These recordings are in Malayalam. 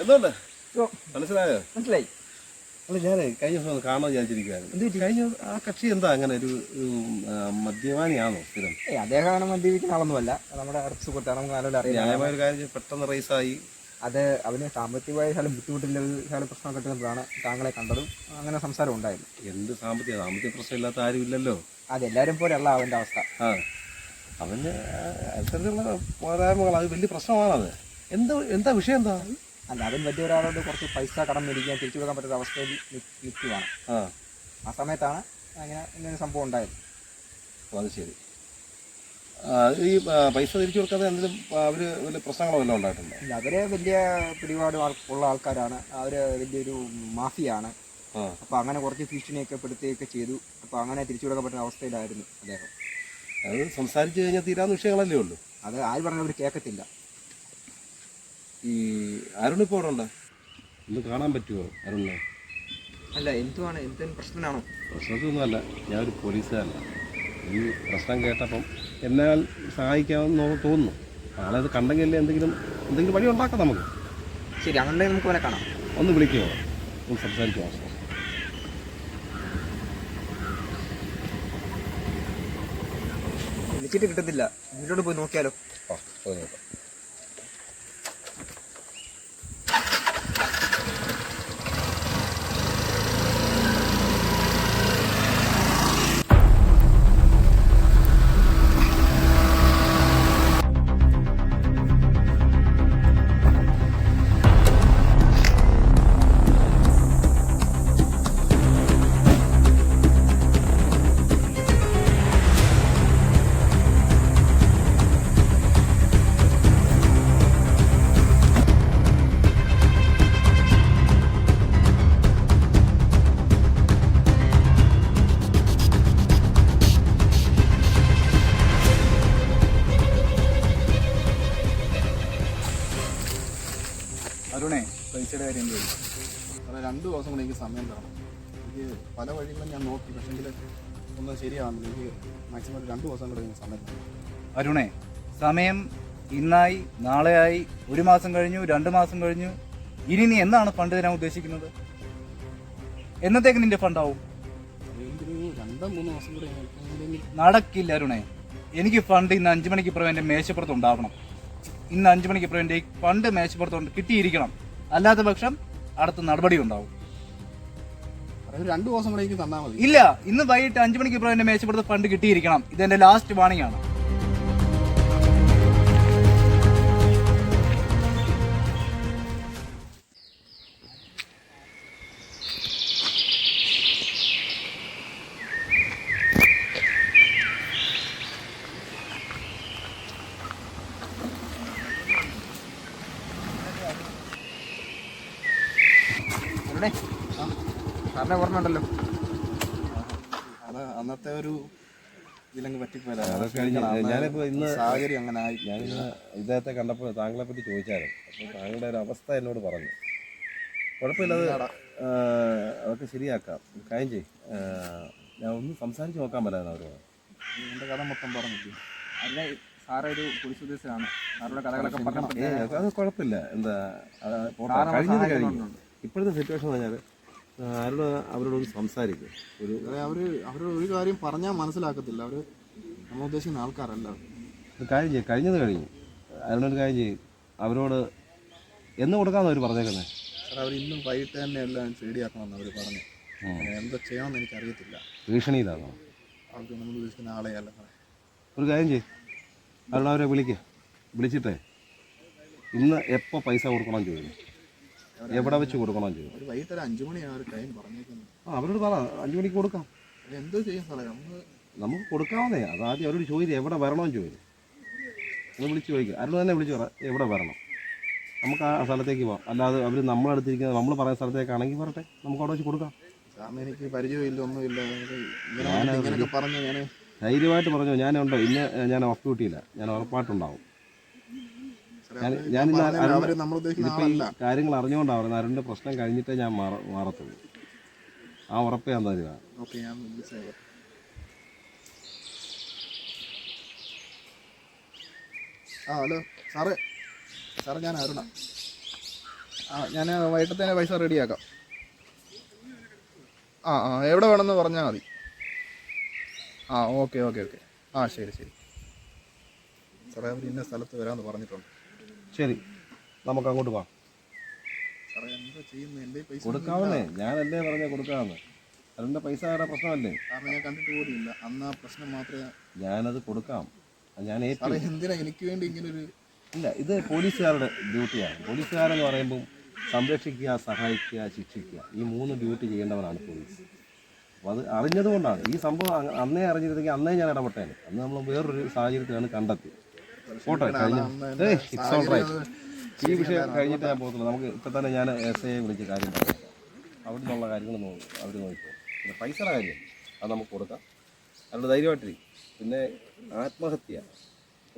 എന്തുണ്ട് മനസ്സിലായോ? മനസ്സിലായി. അല്ല ഞാൻ കഴിഞ്ഞ ദിവസം ഒന്ന് കാണാൻ വിചാരിച്ചിരിക്കുകയായിരുന്നു? കഴിഞ്ഞ ആ കക്ഷി എന്താ അങ്ങനെ ഒരു മദ്യപാനിയാണോ സ്ഥിരം? അദ്ദേഹം അദ്ദേഹമാണ് മദ്യപിക്കുന്ന ആളൊന്നുമല്ല. നമ്മുടെ അടുത്ത സുഹൃത്താണ് നമുക്ക് അറിയാം. ന്യായമായ ഒരു കാര്യം പെട്ടെന്ന് റേസായി അത് അവന് സാമ്പത്തികമായ ശാലം ബുദ്ധിമുട്ടില്ല ശാലം പ്രശ്നം കിട്ടുന്നതാണ് താങ്കളെ കണ്ടതും അങ്ങനെ സംസാരം ഉണ്ടായിരുന്നു. എന്ത് സാമ്പത്തിക സാമ്പത്തിക പ്രശ്നമില്ലാത്ത ആരും ഇല്ലല്ലോ അതെല്ലാവരും പോലെയല്ല അവന്റെ അവസ്ഥ. ആ. അവന് അത്തരത്തിലുള്ള പോരായ്മകൾ അത് വലിയ പ്രശ്നമാണത്. എന്താ എന്താ വിഷയം എന്താ? അല്ല അതും വലിയ ഒരാളോട് കുറച്ച് പൈസ കടം മേടിക്കാൻ തിരിച്ചു കൊടുക്കാൻ പറ്റാത്ത അവസ്ഥയിൽ നിൽക്കുകയാണ്. ആ. സമയത്താണ് അങ്ങനെ ഇങ്ങനെ സംഭവം ഉണ്ടായത്. അത് ശരി. ഈ പൈസ തിരിച്ചു കൊടുക്കാതെ എന്തെങ്കിലും അവർ അവർ വലിയ പ്രശ്നങ്ങളോ വല്ലതും ഉണ്ടായിട്ടുണ്ടോ? ഇല്ല, അവർ വലിയ പിടിപാട് ഉള്ള ആൾക്കാരാണ്. അവർ വലിയൊരു മാഫിയാണ്. അപ്പൊ അങ്ങനെ കുറച്ച് ഭീഷണിയൊക്കെ പെടുത്തുകയൊക്കെ ചെയ്തു. അപ്പോൾ അങ്ങനെ തിരിച്ചു കൊടുക്കാൻ പറ്റുന്ന അവസ്ഥയിലായിരുന്നു അദ്ദേഹം. അത് സംസാരിച്ചു കഴിഞ്ഞാൽ തീരാവുന്ന വിഷയങ്ങളല്ലേ ഉള്ളൂ. അത് ആര് പറഞ്ഞാൽ അവർ കേൾക്കത്തില്ല. ഈ അരുൺ ഇപ്പോൾ അവിടെ ഉണ്ടോ? ഒന്ന് കാണാൻ പറ്റുമോ അരുണിനെ? അല്ല എന്തുവാണ്? എന്തെങ്കിലും പ്രശ്നമാണോ പ്രശ്നത്തിനൊന്നുമല്ല ഒരു പോലീസുകാരല്ല ഈ പ്രശ്നം കേട്ടപ്പം എന്നാൽ സഹായിക്കാമെന്ന് തോന്നുന്നു. ആളത് കണ്ടെങ്കിൽ എന്തെങ്കിലും എന്തെങ്കിലും വഴി ഉണ്ടാക്കാം നമുക്ക്. ശരി അങ്ങനെ നമുക്ക് അവനെ കാണാം. ഒന്ന് വിളിക്കുമോ ഒന്ന് സംസാരിക്കുമോ വിളിച്ചിട്ട് കിട്ടത്തില്ല. വീട്ടിലോട്ട് പോയി നോക്കിയാലോ? ഓ പോയി നോക്കാം. പൈസയുടെ കാര്യം ചെയ്യും സാറേ രണ്ട് ദിവസം കൂടെ എനിക്ക് സമയം തരണം. എനിക്ക് പല വഴികളും ഞാൻ നോക്കി. പക്ഷെങ്കിൽ ഒന്നും ശരിയാവുന്നില്ല. എനിക്ക് മാക്സിമം ഒരു രണ്ട് ദിവസം കൂടെ എനിക്ക് സമയം തരണം. അരുണേ സമയം ഇന്നായി നാളെയായി ഒരു മാസം കഴിഞ്ഞു രണ്ട് മാസം കഴിഞ്ഞു. ഇനി നീ എന്നാണ് ഫണ്ട് തരാൻ ഉദ്ദേശിക്കുന്നത്? എന്നത്തേക്ക് നിന്റെ ഫണ്ടാവും നടക്കില്ല അരുണേ. എനിക്ക് ഫണ്ട് ഇന്ന് അഞ്ചു മണിക്ക് ഇപ്പുറം എന്റെ മേശപ്പുറത്ത് ഉണ്ടാവണം. ഇന്ന് അഞ്ചു മണിക്ക് ഇപ്പുറം എന്റെ ഫണ്ട് മേശപ്പുറത്തുണ്ട് കിട്ടിയിരിക്കണം. അല്ലാത്ത പക്ഷം അടുത്ത നടപടി ഉണ്ടാവും. രണ്ടു ദിവസം കൂടെ എനിക്ക് തന്നാൽ മതി. ഇല്ല ഇന്ന് വൈകിട്ട് അഞ്ചു മണിക്ക് ഇപ്പുറം എന്റെ മേശപ്പുറത്ത് ഫണ്ട് കിട്ടിയിരിക്കണം. ഇതെന്റെ ലാസ്റ്റ് വാണിംഗ് ആണ്. അല്ലേ? സാറിനെ ഓർമ്മയുണ്ടല്ലോ അത് അന്നത്തെ ഒരു ഇതിലങ്ങ് പറ്റിപ്പോയതാ. അതൊക്കെ കഴിഞ്ഞ് ഞാനിപ്പോൾ ഇന്ന് സാഹചര്യം അങ്ങനെ ആയി. ഞാൻ ഇദ്ദേഹത്തെ കണ്ടപ്പോൾ താങ്കളെ പറ്റി ചോദിച്ചായിരുന്നു. അപ്പോൾ താങ്കളുടെ ഒരു അവസ്ഥ എന്നോട് പറഞ്ഞു. കുഴപ്പമില്ലാതെ അതൊക്കെ ശരിയാക്കാം. കാര്യം ചെയ് ഞാൻ ഒന്ന് സംസാരിച്ച് നോക്കാൻ പറ്റായിരുന്നു അവരോട്. എന്റെ കഥ മൊത്തം പറഞ്ഞു അല്ല സാറൊരു ഒരു പോലീസ് ഉദ്യോഗസ്ഥനാണ്. സാറുടെ കഥകളൊക്കെ അത് കുഴപ്പമില്ല. എന്താ. കഴിഞ്ഞത് കഴിഞ്ഞു. ഇപ്പോഴത്തെ സിറ്റുവേഷൻ എന്ന് പറഞ്ഞാൽ ആരോട് അവരോടൊന്ന് സംസാരിക്കും. ഒരു അവർ അവർ ഒരു കാര്യം പറഞ്ഞാൽ മനസ്സിലാക്കത്തില്ല. അവർ നമ്മൾ ഉദ്ദേശിക്കുന്ന ആൾക്കാരല്ല. ഒരു കാര്യം ചെയ്യും കഴിഞ്ഞത് കഴിഞ്ഞു. അതിനൊരു കാര്യം ചെയ്യും. അവരോട് എന്ന് കൊടുക്കാമെന്ന് അവർ പറഞ്ഞേക്കുന്നത് സാർ അവർ ഇന്നും വൈകിട്ട് തന്നെ എല്ലാം ശരിയാക്കണമെന്ന് അവർ പറഞ്ഞു. എന്താ ചെയ്യണമെന്ന് എനിക്കറിയത്തില്ല. ഇതാണോ അവർക്ക് നമ്മൾ ഉദ്ദേശിക്കുന്ന ആളെ അല്ല ഒരു കാര്യം ചെയ്യും. അവരോട് അവരെ വിളിക്കുക വിളിച്ചിട്ടേ. ഇന്ന് എപ്പോൾ പൈസ കൊടുക്കണം ചോദിക്കും. എവിടെ വെച്ച് കൊടുക്കണം ഒരു വൈകിട്ട് ഒരു അഞ്ചു മണിയാണ് ഒരു ടൈം പറഞ്ഞേക്കുന്നത്. ആ അവരോട് പറ അഞ്ചു മണിക്ക് കൊടുക്കാം. അത് എന്തോ ചെയ്യും സാറേ നമ്മൾ നമുക്ക് കൊടുക്കാവുന്നേ. അത് ആദ്യം അവരോട് ചോദിക്കും എവിടെ വരണമെന്ന് ചോദിക്കും. ഒന്ന് വിളിച്ച് ചോദിക്കുക ആരോട് തന്നെ വിളിച്ച് പറ എവിടെ വരണം. നമുക്ക് ആ സ്ഥലത്തേക്ക് പോകാം അല്ലാതെ അവർ നമ്മളടുത്തിരിക്കുന്നത് നമ്മൾ പറയുന്ന സ്ഥലത്തേക്കാണെങ്കിൽ പറട്ടെ നമുക്ക് അവിടെ വെച്ച് കൊടുക്കാം. സാറിന് എനിക്ക് പരിചയമില്ല ഒന്നുമില്ല. അത് ഇങ്ങനെ ഞാനത് ഇങ്ങനെയൊക്കെ പറഞ്ഞ് ഞാൻ ധൈര്യമായിട്ട് പറഞ്ഞു. ഞാനുണ്ടോ. ഇന്ന് ഞാൻ ഓഫ് ഡ്യൂട്ടിയില്ല ഞാൻ ഉറപ്പായിട്ടുണ്ടാവും. ഞാൻ ഇന്ന് കാര്യങ്ങൾ അറിഞ്ഞുകൊണ്ടാണ് പറയുന്നത്. അരുണിന്റെ പ്രശ്നം കഴിഞ്ഞിട്ടേ ഞാൻ മാറ മാറത്തുള്ളൂ. ആ ഉറപ്പ് ഞാൻ തരിക ആ ഹലോ. സാറേ. സാറേ ഞാൻ അരുണ. ആ ഞാൻ വൈകിട്ടത്തേനെ പൈസ റെഡിയാക്കാം. ആ ആ എവിടെ വേണമെന്ന് പറഞ്ഞാൽ മതി. ആ ഓക്കെ ഓക്കെ ഓക്കെ. ആ ശരി ശരി. സാറേ അവർ ഇന്ന സ്ഥലത്ത് വരാമെന്ന് പറഞ്ഞിട്ടുണ്ട്. ശരി. നമുക്ക് അങ്ങോട്ട് പോവാം കൊടുക്കാവുന്നേ എന്താ അല്ലേ ഞാനല്ലേ പറഞ്ഞ കൊടുക്കാവുന്നു. അതിന്റെ പൈസ ആരുടെ പ്രശ്നമല്ലേ? ഞാൻ കണ്ടിട്ട് പോലും ഇല്ല അന്ന് ആ പ്രശ്നം മാത്രമേ ഞാനത് കൊടുക്കാം. ഞാൻ എന്തിനാ എനിക്ക് വേണ്ടി ഇങ്ങനൊരു ഇല്ല ഇത് പോലീസുകാരുടെ ഡ്യൂട്ടിയാണ്. പോലീസുകാരെന്ന് പറയുമ്പം സംരക്ഷിക്കുക സഹായിക്കുക ശിക്ഷിക്കുക. ഈ മൂന്ന് ഡ്യൂട്ടി ചെയ്യേണ്ടവനാണ് പോലീസ്. അപ്പോൾ അത് അറിഞ്ഞതുകൊണ്ടാണ്. ഈ സംഭവം അന്നേ അറിഞ്ഞിരുന്നെങ്കിൽ അന്നേ ഞാൻ ഇടപെട്ടേനെ. അന്ന് നമ്മൾ വേറൊരു സാഹചര്യത്തിലാണ് കണ്ടെത്തി പോട്ടെ കഴിഞ്ഞു ഏയ് ഇറ്റ്സ് ഓൾ റൈറ്റ് ഈ വിഷയം കഴിഞ്ഞിട്ട് ഞാൻ പോകത്തുള്ളൂ. നമുക്ക് ഇപ്പം തന്നെ ഞാൻ എസ് ഐയെ വിളിച്ച കാര്യം പറയാം. അവിടെ നിന്നുള്ള കാര്യങ്ങൾ അവർ നോക്കിക്കോ. പിന്നെ പൈസയുടെ കാര്യം അത് നമുക്ക് കൊടുക്കാം. അതുകൊണ്ട് ധൈര്യമായിട്ടിരിക്കും പിന്നെ ആത്മഹത്യ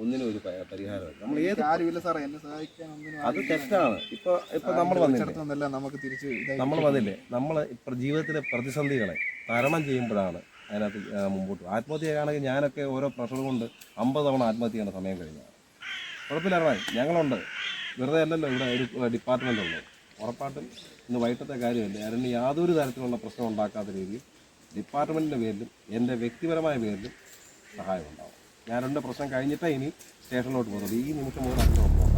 ഒന്നിനും ഒരു പരിഹാരമില്ല. നമ്മൾ ഏത് കാര്യമില്ല സാറേ. എന്നെ സഹായിക്കാൻ അത് തെറ്റാണ്. ഇപ്പൊ ഇപ്പൊ നമ്മൾ വന്നില്ലേ? അടുത്തൊന്നല്ല നമുക്ക് തിരിച്ച് നമ്മൾ വന്നില്ലേ? നമ്മൾ ഇപ്പൊ ജീവിതത്തിലെ പ്രതിസന്ധികളെ തരണം ചെയ്യുമ്പോഴാണ് അതിനകത്ത് മുമ്പോട്ട്. ആത്മഹത്യ ചെയ്യുകയാണെങ്കിൽ ഞാനൊക്കെ ഓരോ പ്രഷർ കൊണ്ട് അമ്പത് തവണ ആത്മഹത്യ ചെയ്യേണ്ട സമയം കഴിഞ്ഞാണ് കുഴപ്പമില്ല അറവായി ഞങ്ങളുണ്ട്. വെറുതെ അല്ലല്ലോ ഇവിടെ ഒരു ഡിപ്പാർട്ട്മെന്റ് ഉള്ളത് ഉറപ്പായിട്ടും ഇന്ന് വൈകിട്ടത്തെ കാര്യമല്ല? അതിന് യാതൊരു തരത്തിലുള്ള പ്രശ്നം ഉണ്ടാക്കാത്ത രീതിയിൽ ഡിപ്പാർട്ട്മെന്റിന്റെ പേരിലും എന്റെ വ്യക്തിപരമായ പേരിലും സഹായം ഉണ്ടാവും. ഞാൻ എന്റെ പ്രശ്നം കഴിഞ്ഞിട്ടേ ഇനി സ്റ്റേഷനിലോട്ട് പോകുന്നത് ഈ നിമിഷം മുതൽ പോകണം.